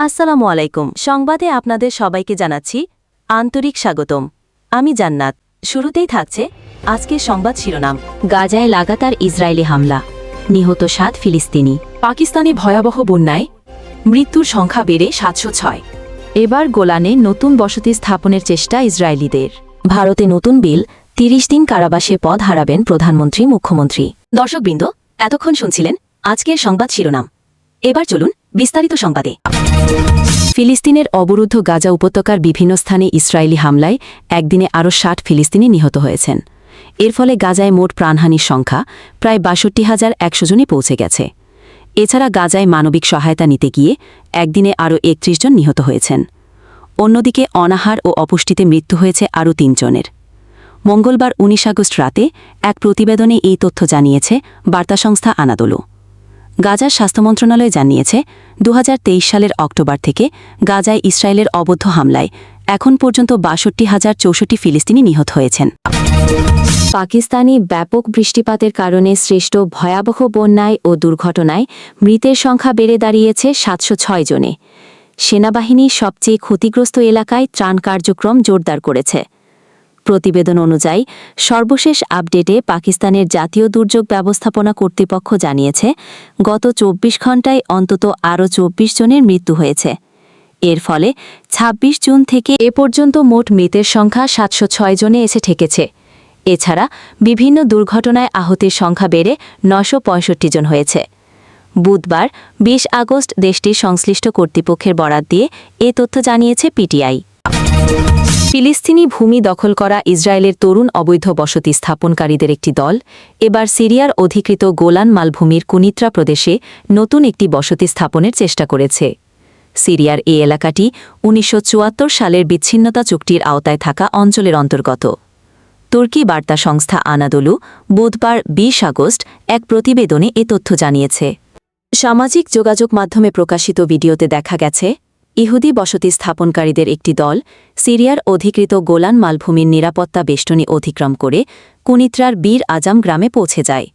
আসসালামু আলাইকুম। সংবাদে আপনাদের সবাইকে জানাচ্ছি, আন্তরিক স্বাগতম। আমি জান্নাত। শুরুতেই থাকছে আজকের সংবাদ শিরোনাম। গাজায় লাগাতার ইসরায়েলি হামলা। নিহত সাত ফিলিস্তিনি। পাকিস্তানে ভয়াবহ বন্যায় মৃত্যুর সংখ্যা বেড়ে সাতশো ছয়। এবার গোলানে নতুন বসতি স্থাপনের চেষ্টা ইসরায়েলিদের। ভারতে নতুন বিল, তিরিশ দিন কারাবাসে পদ হারাবেন প্রধানমন্ত্রী, মুখ্যমন্ত্রী। দর্শকবৃন্দ, এতক্ষণ শুনছিলেন আজকের সংবাদ শিরোনাম। এবার চলুন বিস্তারিত সংবাদে। ফিলিস্তিনের অবরুদ্ধ গাজা উপত্যকার বিভিন্ন স্থানে ইসরায়েলি হামলায় একদিনে আরও ষাট ফিলিস্তিনি নিহত হয়েছেন। এর ফলে গাজায় মোট প্রাণহানির সংখ্যা প্রায় বাষট্টি হাজার একশো জনে পৌঁছে গেছে। এছাড়া গাজায় মানবিক সহায়তা নিতে গিয়ে একদিনে আরও একত্রিশ জন নিহত হয়েছেন। অন্যদিকে অনাহার ও অপুষ্টিতে মৃত্যু হয়েছে আরও তিনজনের মঙ্গলবার উনিশ আগস্ট রাতে এক প্রতিবেদনে এই তথ্য জানিয়েছে বার্তা সংস্থা আনাদোলো। গাজার স্বাস্থ্য মন্ত্রণালয় জানিয়েছে দু হাজার তেইশ সালের অক্টোবর থেকে গাজায় ইসরায়েলের অবদ্ধ হামলায় এখন পর্যন্ত বাষট্টি হাজার চৌষট্টি ফিলিস্তিনি নিহত হয়েছেন। পাকিস্তানি ব্যাপক বৃষ্টিপাতের কারণে সৃষ্ট ভয়াবহ বন্যায় ও দুর্ঘটনায় মৃতের সংখ্যা বেড়ে দাঁড়িয়েছে সাতশো ছয় জনে। সেনাবাহিনী সবচেয়ে ক্ষতিগ্রস্ত এলাকায় ত্রাণ কার্যক্রম জোরদার করেছে। প্রতিবেদন অনুযায়ী, সর্বশেষ আপডেটে পাকিস্তানের জাতীয় দুর্যোগ ব্যবস্থাপনা কর্তৃপক্ষ জানিয়েছে, গত চব্বিশ ঘণ্টায় অন্তত আরও চব্বিশ জনের মৃত্যু হয়েছে। এর ফলে ২৬ জুন থেকে এ পর্যন্ত মোট মৃতের সংখ্যা সাতশো ছয় জনে এসে ঠেকেছে। এছাড়া বিভিন্ন দুর্ঘটনায় আহতের সংখ্যা বেড়ে নশো পঁয়ষট্টি জন হয়েছে। বুধবার ২০ আগস্ট দেশটির সংশ্লিষ্ট কর্তৃপক্ষের বরাত দিয়ে এ তথ্য জানিয়েছে পিটিআই। ফিলিস্তিনি ভূমি দখল করা ইসরায়েলের তরুণ অবৈধ বসতি স্থাপনকারীদের একটি দল, এবার সিরিয়ার অধিকৃত গোলান মালভূমির কুনিত্রা প্রদেশে নতুন একটি বসতি স্থাপনের চেষ্টা করেছে। সিরিয়ার এই এলাকাটি উনিশশো চুয়াত্তর সালের বিচ্ছিন্নতা চুক্তির আওতায় থাকা অঞ্চলের অন্তর্গত। তুর্কি বার্তা সংস্থা আনাদোলু বুধবার ২০ আগস্ট এক প্রতিবেদনে এ তথ্য জানিয়েছে। সামাজিক যোগাযোগ মাধ্যমে প্রকাশিত ভিডিওতে দেখা গেছে ইহুদি বসতি স্থাপনকারীদের একটি দল, সিরিয়ার অধিকৃত গোলান মালভূমির নিরাপত্তা বেষ্টনী অতিক্রম করে কুনিত্রার বীর আজাম গ্রামে পৌঁছে যায়।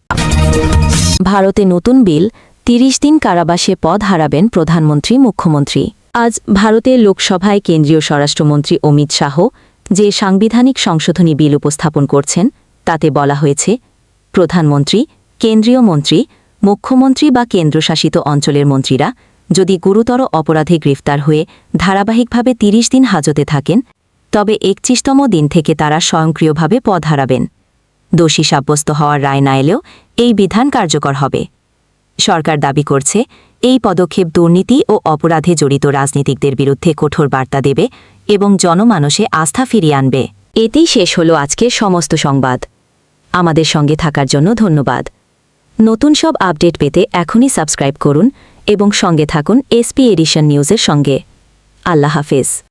ভারতে নতুন বিল, তিরিশ দিন কারাবাসে পদ হারাবেন প্রধানমন্ত্রী, মুখ্যমন্ত্রী। আজ ভারতের লোকসভায় কেন্দ্রীয় স্বরাষ্ট্রমন্ত্রী অমিত শাহ যে সাংবিধানিক সংশোধনী বিল উপস্থাপন করছেন, তাতে বলা হয়েছে, প্রধানমন্ত্রী, কেন্দ্রীয় মন্ত্রী, মুখ্যমন্ত্রী বা কেন্দ্রশাসিত অঞ্চলের মন্ত্রীরা যদি গুরুতর অপরাধে গ্রেফতার হয়ে ধারাবাহিকভাবে ৩০ দিন হাজতে থাকেন, তবে একত্রিশতম দিন থেকে তারা স্বয়ংক্রিয়ভাবে পদ হারাবেন। দোষী সাব্যস্ত হওয়ার রায় না এলেও এই বিধান কার্যকর হবে। সরকার দাবি করছে, এই পদক্ষেপ দুর্নীতি ও অপরাধে জড়িত রাজনীতিকদের বিরুদ্ধে কঠোর বার্তা দেবে এবং জনমানসে আস্থা ফিরিয়ে আনবে। এতেই শেষ হল আজকের সমস্ত সংবাদ। আমাদের সঙ্গে থাকার জন্য ধন্যবাদ। নতুন সব আপডেট পেতে এখনই সাবস্ক্রাইব করুন এবং সঙ্গে থাকুন এসপি এডিশন নিউজের সঙ্গে। আল্লাহ হাফেজ।